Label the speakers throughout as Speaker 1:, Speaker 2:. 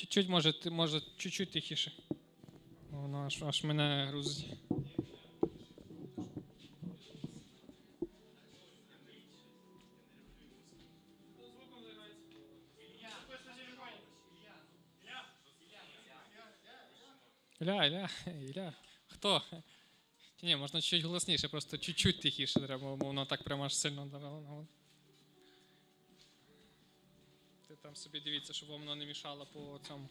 Speaker 1: Чуть-чуть, може, може, чуть-чуть тихіше. Воно аж, аж мене грузить. Ілля, Ілля, Ілля. Хто? Ні, можна чуть голосніше, просто чуть-чуть тихіше треба, бо воно так прямо аж сильно. Ти там собі дивіться, щоб воно не мішало по цьому.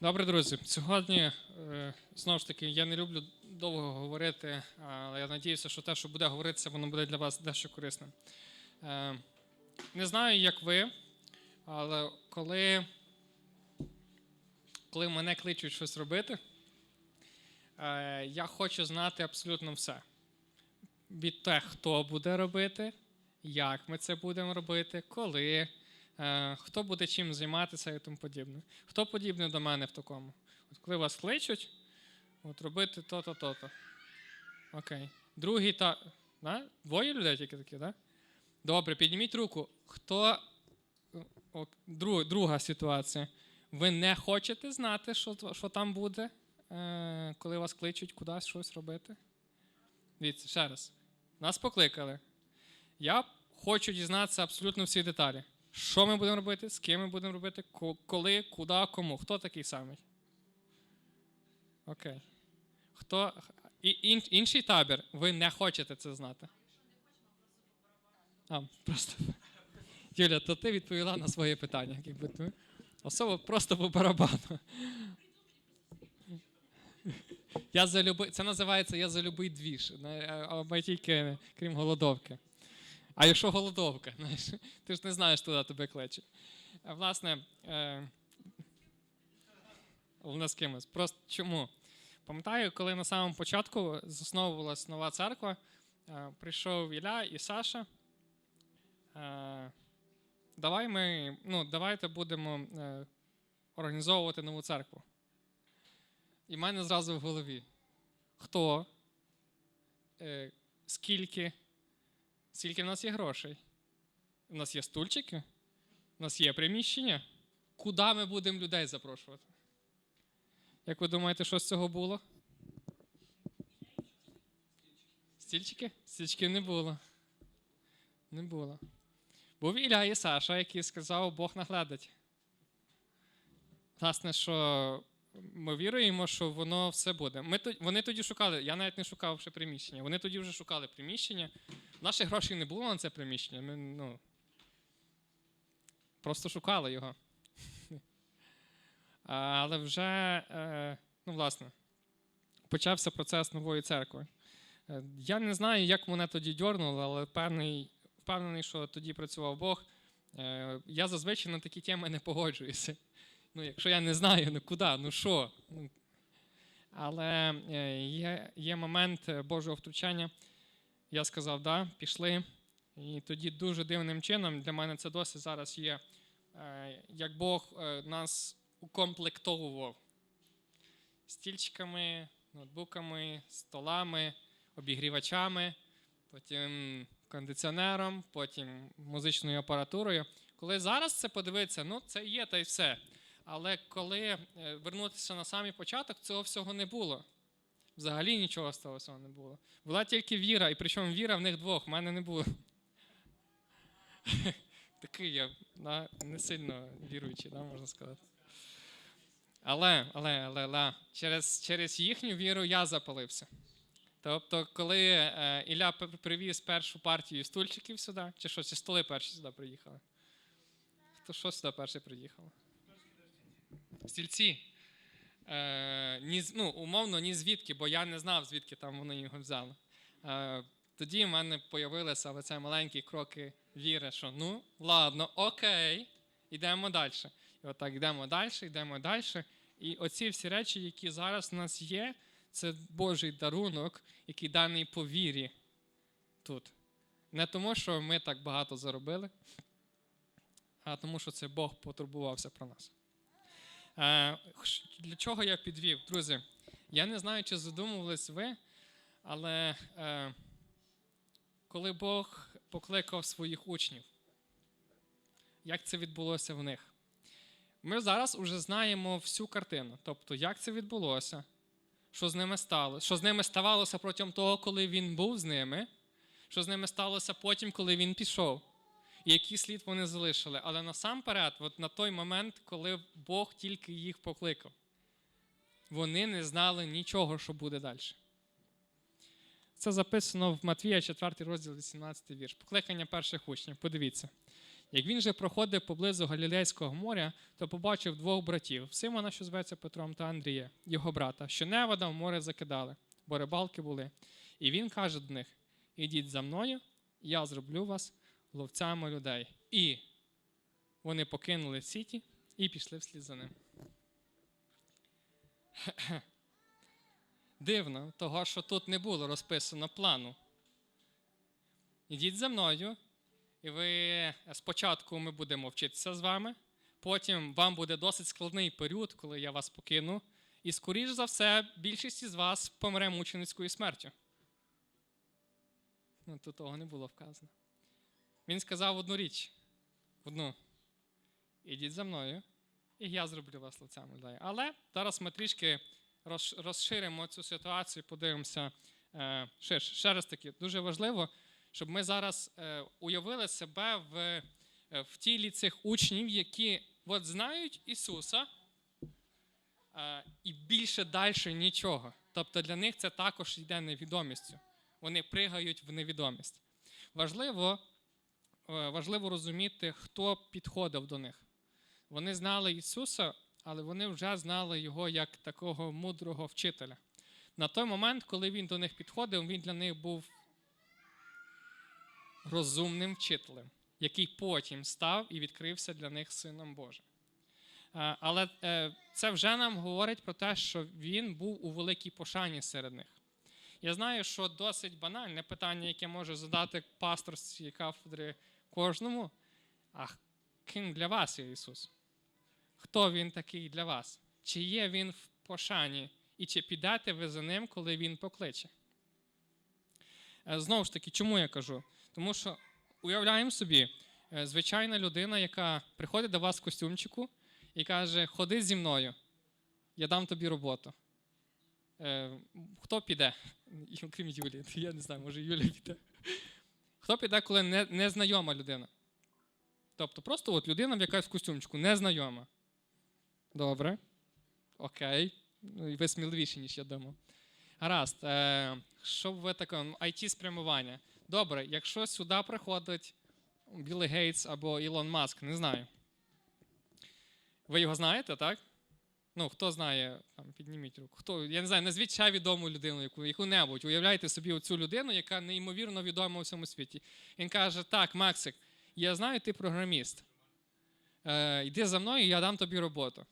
Speaker 1: Добре, друзі. Сьогодні, е, знову ж таки, я не люблю довго говорити, але я надіюся, що те, що буде говоритися, воно буде для вас дещо корисним. Е, не знаю, як ви, але коли, коли мене кличуть щось робити, е, я хочу знати абсолютно все. Від те, хто буде робити, як ми це будемо робити, коли, е, хто буде чим займатися і тому подібне. Хто подібний до мене в такому? От коли вас кличуть, от робити то-то, то-то. Окей. Другий та. Да? Двоє людей тільки такі, так? Да? Добре, підніміть руку. Хто. Друга ситуація. Ви не хочете знати, що, що там буде, е, коли вас кличуть кудись щось робити? Дивіться, ще раз. Нас покликали. Я хочу дізнатися абсолютно всі деталі. Що ми будемо робити, з ким ми будемо робити, ко- коли, куди, кому. Хто такий самий? Окей. Хто... І, ін, інший табір, ви не хочете це знати. А, просто. Юля, то ти відповіла на своє питання. Якби ти... Особо просто по барабану. Я за люби... Це називається Я за любий двіж. А тільки крім голодовки. А якщо голодовка, знаєш, ти ж не знаєш, туди тебе кличуть. А, Власне, е... вона з кимось. Просто чому? Пам'ятаю, коли на самому початку засновувалась нова церква, е, прийшов Ілля і Саша. Е... Давай ми, ну, давайте будемо е... організовувати нову церкву. І в мене зразу в голові. Хто? Е, скільки? Скільки в нас є грошей? У нас є стульчики? У нас є приміщення? Куди ми будемо людей запрошувати? Як ви думаєте, що з цього було? Стільчики? Стільчиків не було. Не було. Був Ілля і Саша, який сказав, Бог наглядить. Власне, що ми віруємо, що воно все буде. Ми, вони тоді шукали, я навіть не шукав ще приміщення. Вони тоді вже шукали приміщення. Наших грошей не було на це приміщення. Ми, ну, просто шукали його. Але вже, е, ну, власне, почався процес нової церкви. Е, Я не знаю, як мене тоді дьорнуло, але певний, впевнений, що тоді працював Бог. Е, Я зазвичай на такі теми не погоджуюся. Ну, якщо я не знаю, ну куди, ну що? Ну, Але є, є момент Божого втручання. Я сказав, да, пішли. І тоді дуже дивним чином для мене це досі зараз є, е, як Бог е, нас укомплектовував стільчиками, ноутбуками, столами, обігрівачами, потім кондиціонером, потім музичною апаратурою. Коли зараз це подивитися, ну це є та й все. Але коли е, вернутися на самий початок, цього всього не було. Взагалі нічого з того всього не було. Була тільки віра, і причому віра в них двох, в мене не було. Такий я да, не сильно віруючий, да, можна сказати. Але, але, але, але через, через їхню віру я запалився. Тобто, коли е, Ілля привіз першу партію стульчиків сюди, чи що, чи столи перші сюди приїхали? Хто що сюди перший приїхав? Стільці. Е, ні, ну, умовно, ні звідки, бо я не знав, звідки там вони його взяли. Е, тоді в мене з'явилися оце маленькі кроки віри, що ну, ладно, окей, йдемо далі. І отак йдемо далі, йдемо далі. І оці всі речі, які зараз в нас є, це Божий дарунок, який даний по вірі тут. Не тому, що ми так багато заробили, а тому, що це Бог потурбувався про нас. Е, Для чого я підвів? Друзі, я не знаю, чи задумувались ви, але е, коли Бог покликав своїх учнів, як це відбулося в них? Ми зараз вже знаємо всю картину. Тобто, як це відбулося, що з ними сталося, що з ними ставалося протягом того, коли він був з ними, що з ними сталося потім, коли він пішов, і який слід вони залишили. Але насамперед, от на той момент, коли Бог тільки їх покликав, вони не знали нічого, що буде далі. Це записано в Матвія, 4 розділ, 18 вірш. Покликання перших учнів. Подивіться. Як він же проходив поблизу Галілейського моря, то побачив двох братів Симона, що зветься Петром, та Андрія, його брата, що невода в море закидали, бо рибалки були. І він каже до них: Ідіть за мною, я зроблю вас ловцями людей. І вони покинули сіті і пішли вслід за ним. Дивно, того, що тут не було розписано плану. Ідіть за мною, і ви спочатку ми будемо вчитися з вами, потім вам буде досить складний період, коли я вас покину. І, скоріш за все, більшість із вас помре мученицькою смертю. Ну, тут того не було вказано. Він сказав одну річ: одну. Ідіть за мною, і я зроблю вас лицями людей. Але зараз ми трішки розширимо цю ситуацію, подивимося е, ширше. Ще раз таки, дуже важливо, щоб ми зараз е, уявили себе в, е, в тілі цих учнів, які от знають Ісуса, і більше далі нічого. Тобто для них це також йде невідомістю. Вони пригають в невідомість. Важливо, важливо розуміти, хто підходив до них. Вони знали Ісуса, але вони вже знали Його як такого мудрого вчителя. На той момент, коли він до них підходив, він для них був розумним вчителем, який потім став і відкрився для них Сином Божим. Е, Але е, це вже нам говорить про те, що він був у великій пошані серед них. Я знаю, що досить банальне питання, яке може задати пастор з кафедри кожному. А ким для вас є Ісус? Хто Він такий для вас? Чи є Він в пошані? І чи підете ви за ним, коли Він покличе? Е, Знову ж таки, чому я кажу? Тому що уявляємо собі, е, звичайна людина, яка приходить до вас в костюмчику і каже: Ходи зі мною, я дам тобі роботу. Е, Хто піде? І, Окрім Юлії, я не знаю, може Юлія піде. Хто піде, коли не, незнайома людина? Тобто просто от людина в якась костюмчику, незнайома. Добре. Окей. Ну, ви сміливіші, ніж я думав. Гаразд. Е, що ви таке? it спрямування. Добре, якщо сюди приходить Білли Гейтс або Ілон Маск, не знаю. Ви його знаєте, так? Ну, хто знає, там, підніміть руку. Хто, я не знаю, назвіть ще відому людину, яку, яку-небудь. Уявляйте собі оцю людину, яка неймовірно відома у всьому світі. Він каже: Так, Максик, я знаю, ти програміст. Е, йди за мною, я дам тобі роботу.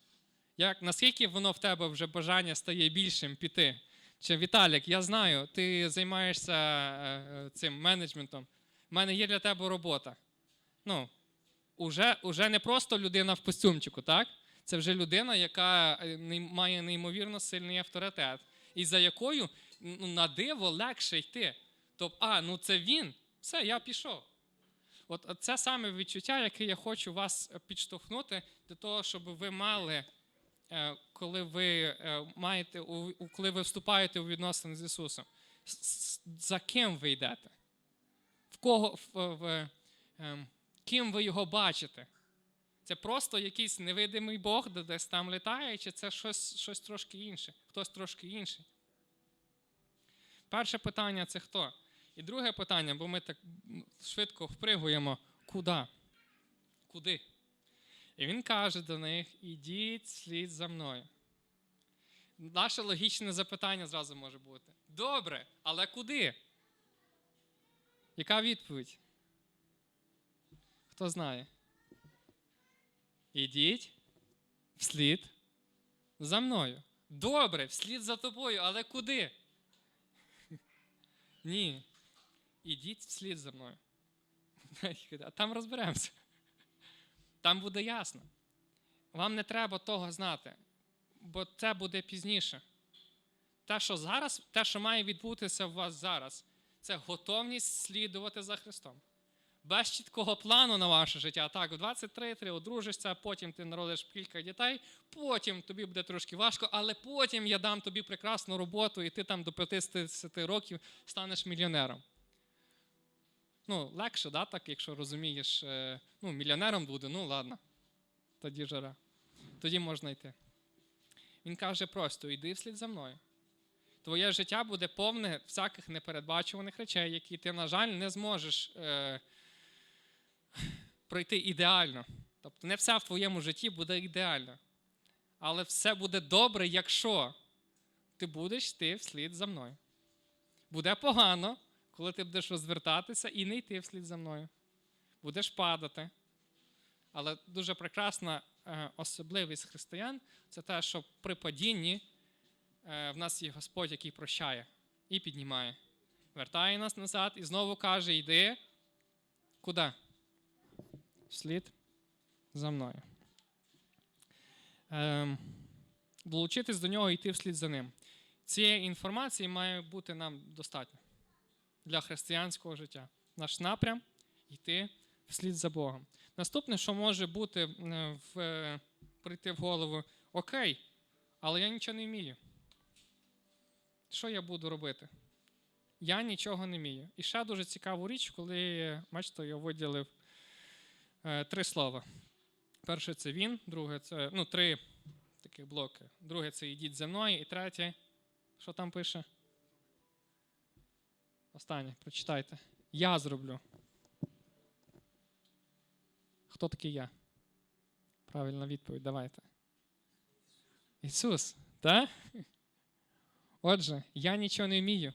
Speaker 1: Як, наскільки воно в тебе вже бажання стає більшим піти? Чи Віталік, я знаю, ти займаєшся е, е, цим менеджментом. У мене є для тебе робота. Ну, уже, уже не просто людина в костюмчику, так? Це вже людина, яка е, має неймовірно сильний авторитет, і за якою ну, на диво легше йти. Тобто, а, ну це він, все, я пішов. От це саме відчуття, яке я хочу вас е, підштовхнути для того, щоб ви мали, е, коли ви маєте, коли ви вступаєте у відносини з Ісусом. За ким ви йдете? В кого в, в, ем, ким ви його бачите? Це просто якийсь невидимий Бог, де десь там літає, чи це щось, щось трошки інше, хтось трошки інший. Перше питання це хто? І друге питання, бо ми так швидко впригуємо, куди? Куди? І він каже до них: ідіть слід за мною. Наше логічне запитання зразу може бути: добре, але куди? Яка відповідь? Хто знає? Ідіть вслід за мною. Добре, вслід за тобою, але куди? Ні. Ідіть вслід за мною. А там розберемося. Там буде ясно. Вам не треба того знати, бо це буде пізніше. Те, що зараз, те, що має відбутися в вас зараз, це готовність слідувати за Христом. Без чіткого плану на ваше життя. Так, в 23 ти одружишся, потім ти народиш кілька дітей, потім тобі буде трошки важко, але потім я дам тобі прекрасну роботу, і ти там до 50 років станеш мільйонером. Ну, легше, да, так, якщо розумієш, е, ну, мільйонером буде, ну ладно, тоді жара. Тоді можна йти. Він каже просто: йди вслід за мною. Твоє життя буде повне всяких непередбачуваних речей, які ти, на жаль, не зможеш е, пройти ідеально. Тобто не все в твоєму житті буде ідеально. Але все буде добре, якщо ти будеш йти вслід за мною. Буде погано, коли ти будеш розвертатися і не йти вслід за мною. Будеш падати. Але дуже прекрасна е, особливість християн це те, що при падінні е, в нас є Господь, який прощає і піднімає. Вертає нас назад і знову каже: йди. Куди? Вслід за мною. Ем, долучитись до нього і йти вслід за ним. Цієї інформації має бути нам достатньо для християнського життя. Наш напрям йти вслід за Богом. Наступне, що може бути в, е, прийти в голову: Окей, але я нічого не вмію. Що я буду робити? Я нічого не вмію. І ще дуже цікаву річ, коли, бачите, я виділив три слова. Перше це він, друге це ну, три таких блоки. Друге це йдіть за мною, і третє, що там пише? Останнє, прочитайте. Я зроблю. Хто такий я? Правильна відповідь, давайте. Ісус, так? Отже, я нічого не вмію.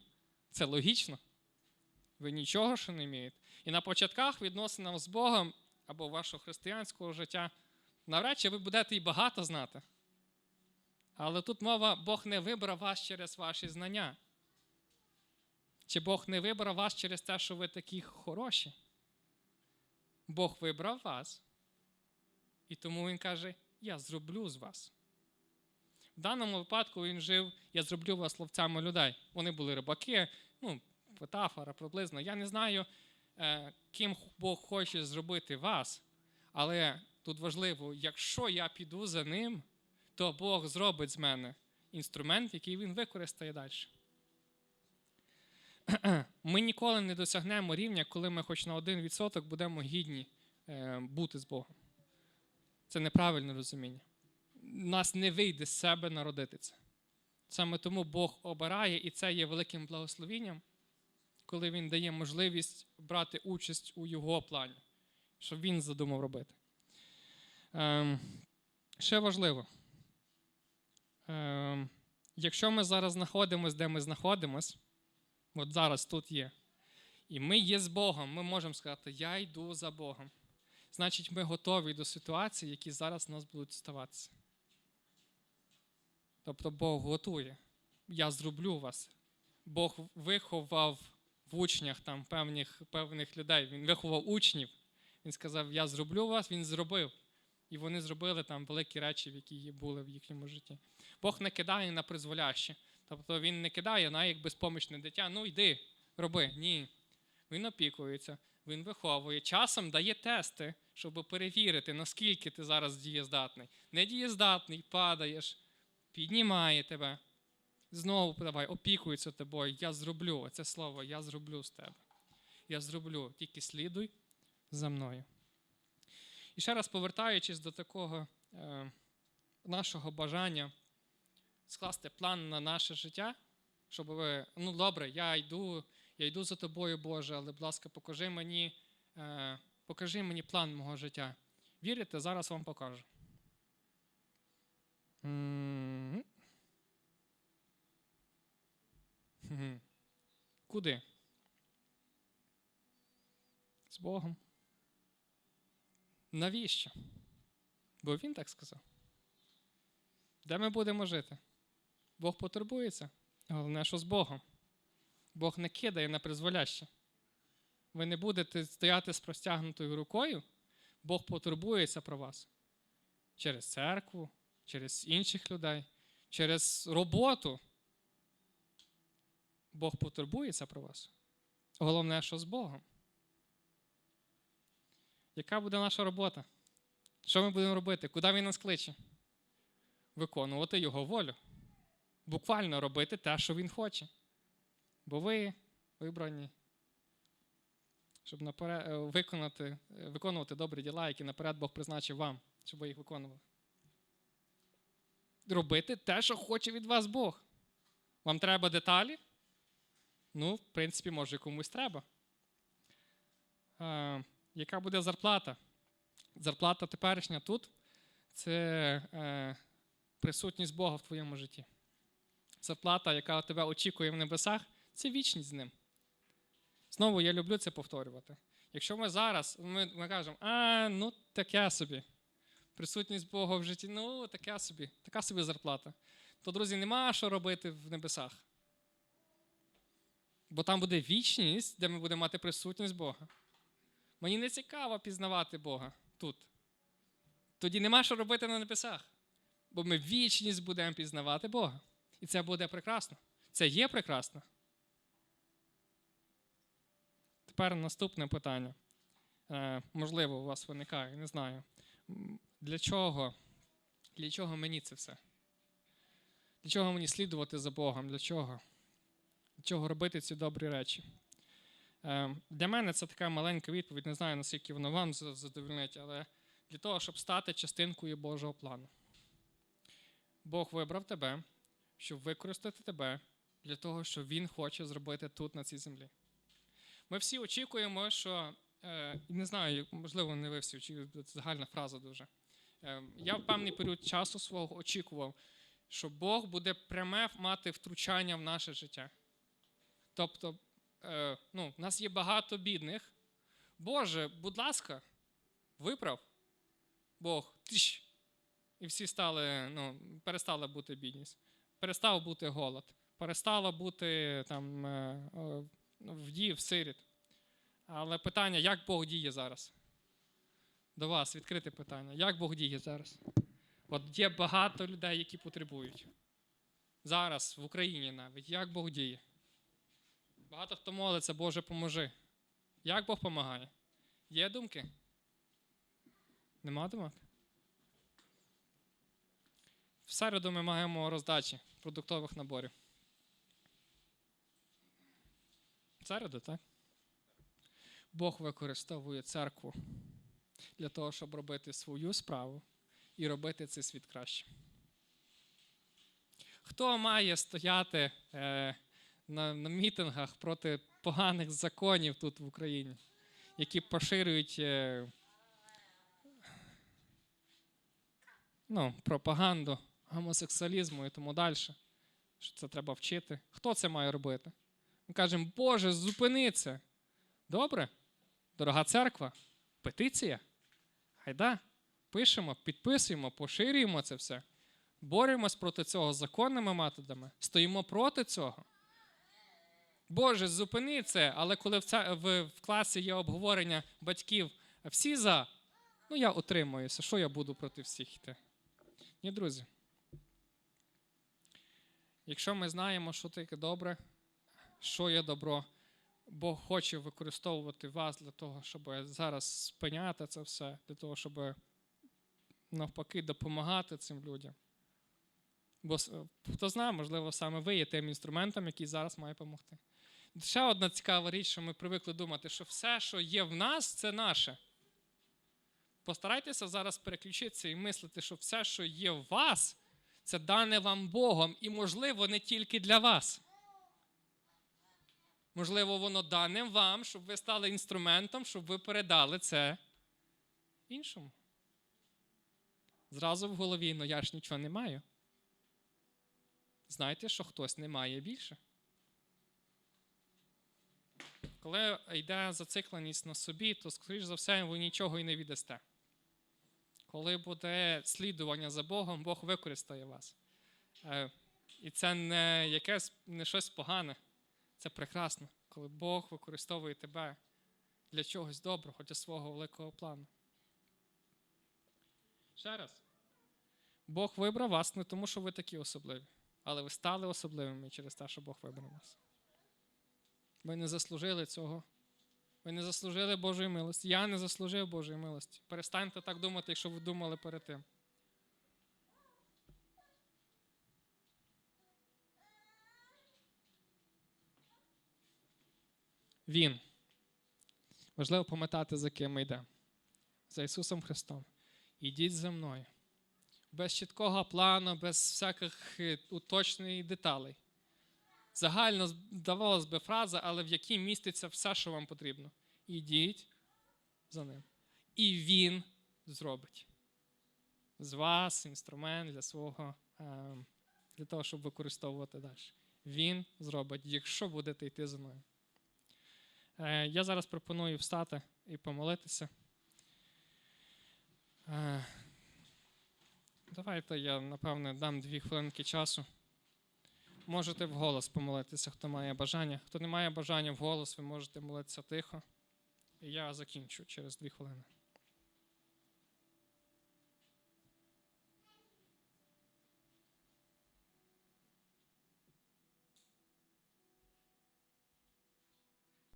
Speaker 1: Це логічно. Ви нічого ще не вмієте. І на початках відносин з Богом або вашого християнського життя навряд чи ви будете і багато знати. Але тут мова, Бог не вибрав вас через ваші знання. Чи Бог не вибрав вас через те, що ви такі хороші? Бог вибрав вас. І тому Він каже: Я зроблю з вас. В даному випадку він жив, я зроблю вас ловцями людей. Вони були рибаки, ну, метафора приблизно. Я не знаю, ким Бог хоче зробити вас. Але тут важливо, якщо я піду за ним, то Бог зробить з мене інструмент, який він використає далі. Ми ніколи не досягнемо рівня, коли ми хоч на один відсоток будемо гідні е, бути з Богом. Це неправильне розуміння. Нас не вийде з себе народити це. Саме тому Бог обирає, і це є великим благословенням, коли Він дає можливість брати участь у Його плані, що Він задумав робити. Ем, ще важливо. Ем, якщо ми зараз знаходимося, де ми знаходимося, от зараз тут є, і ми є з Богом, ми можемо сказати, я йду за Богом. Значить, ми готові до ситуацій, які зараз у нас будуть ставатися. Тобто Бог готує. Я зроблю вас. Бог виховав в учнях там певних, певних людей. Він виховав учнів. Він сказав, я зроблю вас, він зробив. І вони зробили там великі речі, які були в їхньому житті. Бог не кидає на призволяще. Тобто він не кидає на як безпомічне дитя. Ну йди, роби. Ні. Він опікується, він виховує. Часом дає тести, щоб перевірити, наскільки ти зараз дієздатний. Не дієздатний, падаєш, піднімає тебе. Знову давай, опікується тобою. Я зроблю це слово, я зроблю з тебе. Я зроблю, тільки слідуй за мною. І ще раз повертаючись до такого е, нашого бажання скласти план на наше життя, щоб ви, ну добре, я йду, я йду за тобою, Боже, але, будь ласка, покажи мені, е, покажи мені план мого життя. Вірите, зараз вам покажу. Мгм. Куди? З Богом. Навіщо? Бо він так сказав. Де ми будемо жити? Бог потурбується. Головне, що з Богом. Бог не кидає на призволяще. Ви не будете стояти з простягнутою рукою, Бог потурбується про вас через церкву, через інших людей, через роботу. Бог потурбується про вас. Головне, що з Богом. Яка буде наша робота? Що ми будемо робити? Куди він нас кличе? Виконувати його волю. Буквально робити те, що він хоче. Бо ви вибрані, щоб наперед, е, виконати, е, виконувати добрі діла, які наперед Бог призначив вам, щоб ви їх виконували. Робити те, що хоче від вас Бог. Вам треба деталі? Ну, в принципі, може, комусь треба. Е, яка буде зарплата? Зарплата теперішня тут це е, присутність Бога в твоєму житті. Зарплата, яка тебе очікує в небесах, це вічність з ним. Знову я люблю це повторювати. Якщо ми зараз ми, ми кажемо, а, ну таке собі. Присутність Бога в житті, ну таке собі, така собі зарплата. То, друзі, нема що робити в небесах. Бо там буде вічність, де ми будемо мати присутність Бога. Мені не цікаво пізнавати Бога тут. Тоді нема що робити на небесах. Бо ми вічність будемо пізнавати Бога. І це буде прекрасно. Це є прекрасно. Тепер наступне питання. Е, можливо, у вас виникає, не знаю. Для чого? Для чого мені це все? Для чого мені слідувати за Богом? Для чого? Чого робити ці добрі речі? Е, для мене це така маленька відповідь, не знаю, наскільки воно вам задовольнить, але для того, щоб стати частинкою Божого плану. Бог вибрав тебе, щоб використати тебе для того, що Він хоче зробити тут, на цій землі. Ми всі очікуємо, що е, не знаю, можливо, не ви всі очікуєте, це загальна фраза дуже. Е, я в певний період часу свого очікував, що Бог буде пряме мати втручання в наше життя. Тобто, е, ну, в нас є багато бідних. Боже, будь ласка, виправ Бог. Тиш, і всі стали, ну, перестала бути бідність, перестав бути голод, перестало бути там е, вдів, сиріт. Але питання, як Бог діє зараз? До вас відкрите питання. Як Бог діє зараз? От є багато людей, які потребують. Зараз, в Україні навіть, як Бог діє? Багато хто молиться, Боже, поможи. Як Бог допомагає? Є думки? Нема думок? В середу ми маємо роздачі продуктових наборів. В середу, так? Бог використовує церкву для того, щоб робити свою справу і робити цей світ краще. Хто має стояти е, на, на мітингах проти поганих законів тут в Україні, які поширюють е, ну, пропаганду гомосексуалізму і тому далі, що це треба вчити. Хто це має робити? Ми кажемо, Боже, зупини це. Добре? Дорога церква, петиція. Хайда, пишемо, підписуємо, поширюємо це все. Боремось проти цього законними методами, стоїмо проти цього. Боже, зупини це, але коли в, ця, в, в класі є обговорення батьків, всі за, ну я утримуюся, що я буду проти всіх йти? Ні, друзі. Якщо ми знаємо, що таке добре, що є добро, Бог хоче використовувати вас для того, щоб зараз спиняти це все, для того, щоб навпаки допомагати цим людям. Бо хто знає, можливо, саме ви є тим інструментом, який зараз має допомогти. Ще одна цікава річ, що ми привикли думати, що все, що є в нас, це наше. Постарайтеся зараз переключитися і мислити, що все, що є в вас, це дане вам Богом, і, можливо, не тільки для вас. Можливо, воно дане вам, щоб ви стали інструментом, щоб ви передали це іншому. Зразу в голові, ну я ж нічого не маю. Знайте, що хтось не має більше. Коли йде зацикленість на собі, то, скоріш за все, ви нічого і не віддасте. Коли буде слідування за Богом, Бог використає вас. Е, І це не якесь не щось погане. Це прекрасно, коли Бог використовує тебе для чогось доброго, для свого великого плану. Ще раз. Бог вибрав вас не тому, що ви такі особливі, але ви стали особливими через те, що Бог вибрав вас. Ви не заслужили цього. Ви не заслужили Божої милості. Я не заслужив Божої милості. Перестаньте так думати, якщо ви думали перед тим. Він. Важливо пам'ятати, за ким ми йдемо. За Ісусом Христом. Ідіть за мною. Без чіткого плану, без всяких е, уточнень і деталей. Загально здавалось би фраза, але в якій міститься все, що вам потрібно. Ідіть за ним. І він зробить з вас інструмент для свого, е, для того, щоб використовувати далі. Він зробить, якщо будете йти за мною. Е, Я зараз пропоную встати і помолитися. Е, Давайте я, напевне, дам дві хвилинки часу. Можете вголос помолитися, хто має бажання. Хто не має бажання вголос, ви можете молитися тихо. І я закінчу через дві хвилини.